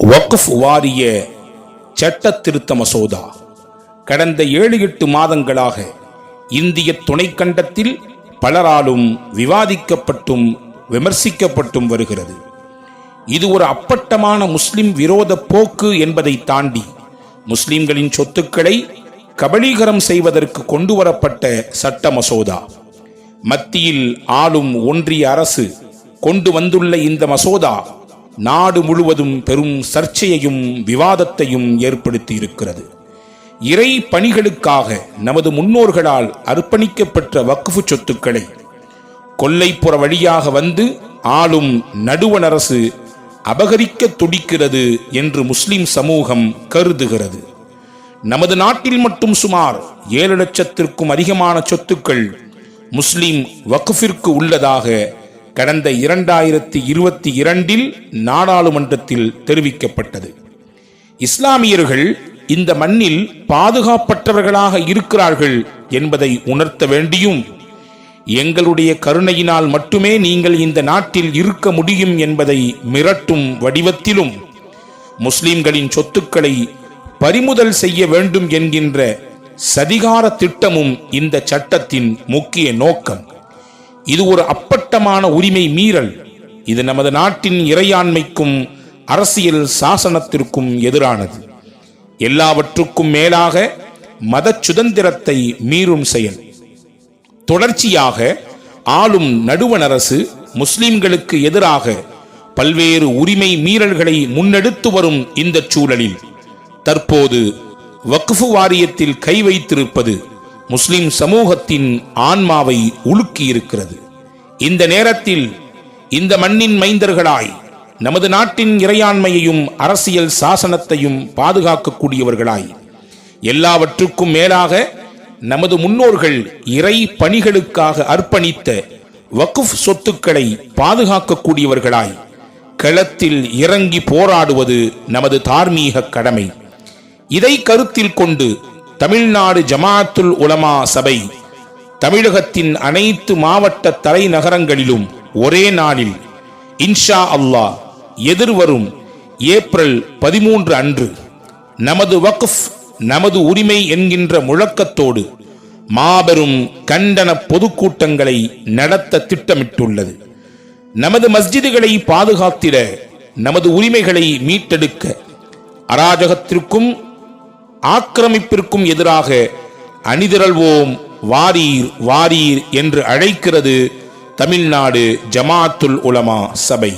வக்ஃப் வாரிய சட்ட திருத்த மசோதா. கடந்த ஏழு எட்டு மாதங்களாக இந்திய துணைக்கண்டத்தில் பலராலும் விவாதிக்கப்பட்டும் விமர்சிக்கப்பட்டும் வருகிறது. இது ஒரு அப்பட்டமான முஸ்லிம் விரோத போக்கு என்பதை தாண்டி முஸ்லிம்களின் சொத்துக்களை கபலீகரம் செய்வதற்கு கொண்டு வரப்பட்ட சட்ட மசோதா. மத்தியில் ஆளும் ஒன்றிய அரசு கொண்டு வந்துள்ள இந்த மசோதா நாடு முழுவதும் பெரும் சர்ச்சையையும் விவாதத்தையும் ஏற்படுத்தி இருக்கிறது இறை பணிகளுக்காக நமது முன்னோர்களால் அர்ப்பணிக்கப்பட்ட வக்குஃபு சொத்துக்களை கொல்லைப்புற வழியாக வந்து ஆளும் நடுவண் அரசு அபகரிக்க துடிக்கிறது என்று முஸ்லிம் சமூகம் கருதுகிறது. நமது நாட்டில் மட்டும் சுமார் ஏழு லட்சத்திற்கும் அதிகமான சொத்துக்கள் முஸ்லிம் வக்குஃபிற்கு உள்ளதாக கடந்த இரண்டாயிரத்தி இருபத்தி இரண்டில் நாடாளுமன்றத்தில் தெரிவிக்கப்பட்டது. இஸ்லாமியர்கள் இந்த மண்ணில் பாதுகாப்பற்றவர்களாக இருக்கிறார்கள் என்பதை உணர்த்த வேண்டியும் எங்களுடைய கருணையினால் மட்டுமே நீங்கள் இந்த நாட்டில் இருக்க முடியும் என்பதை மிரட்டும் வடிவத்திலும் முஸ்லிம்களின் சொத்துக்களை பறிமுதல் செய்ய வேண்டும் என்கின்ற சதிகார திட்டமும் இந்த சட்டத்தின் முக்கிய நோக்கம். இது ஒரு அப்பட்டமான உரிமை மீறல். இது நமது நாட்டின் இறையாண்மைக்கும் அரசியல் சாசனத்திற்கும் எதிரானது. எல்லாவற்றுக்கும் மேலாக மத சுதந்திரத்தை மீறும் செயல். தொடர்ச்சியாக ஆளும் நடுவண் அரசு முஸ்லிம்களுக்கு எதிராக பல்வேறு உரிமை மீறல்களை முன்னெடுத்து வரும் இந்த சூழலில் தற்போது வக்ஃபு வாரியத்தில் கை வைத்திருப்பது முஸ்லிம் சமூகத்தின் ஆன்மாவை உலுக்கியிருக்கிறது. இந்த நேரத்தில் இந்த மண்ணின் மைந்தர்களாய் நமது நாட்டின் இறையாண்மையையும் அரசியல் சாசனத்தையும் பாதுகாக்கக்கூடியவர்களாய் எல்லாவற்றுக்கும் மேலாக நமது முன்னோர்கள் இறை பணிகளுக்காக அர்ப்பணித்த வக்குஃப் சொத்துக்களை பாதுகாக்கக்கூடியவர்களாய் களத்தில் இறங்கி போராடுவது நமது தார்மீக கடமை. இதை கருத்தில் கொண்டு தமிழ்நாடு ஜமாத்துல் உலமா சபை தமிழகத்தின் அனைத்து மாவட்ட தலைநகரங்களிலும் ஒரே நாளில் இன்ஷா அல்லாஹ் எதிர்வரும் ஏப்ரல் பதிமூன்று அன்று நமது வக்ஃப் நமது உரிமை என்கின்ற முழக்கத்தோடு மாபெரும் கண்டன பொதுக்கூட்டங்களை நடத்த திட்டமிட்டுள்ளது. நமது மஸ்ஜிதுகளை பாதுகாத்திட நமது உரிமைகளை மீட்டெடுக்க அராஜகத்திற்கும் ஆக்கிரமிப்பிற்கும் எதிராக அணிதிரள்வோம் வாரீர் வாரீர் என்று அழைக்கிறது தமிழ்நாடு ஜமாத்துல் உலமா சபை.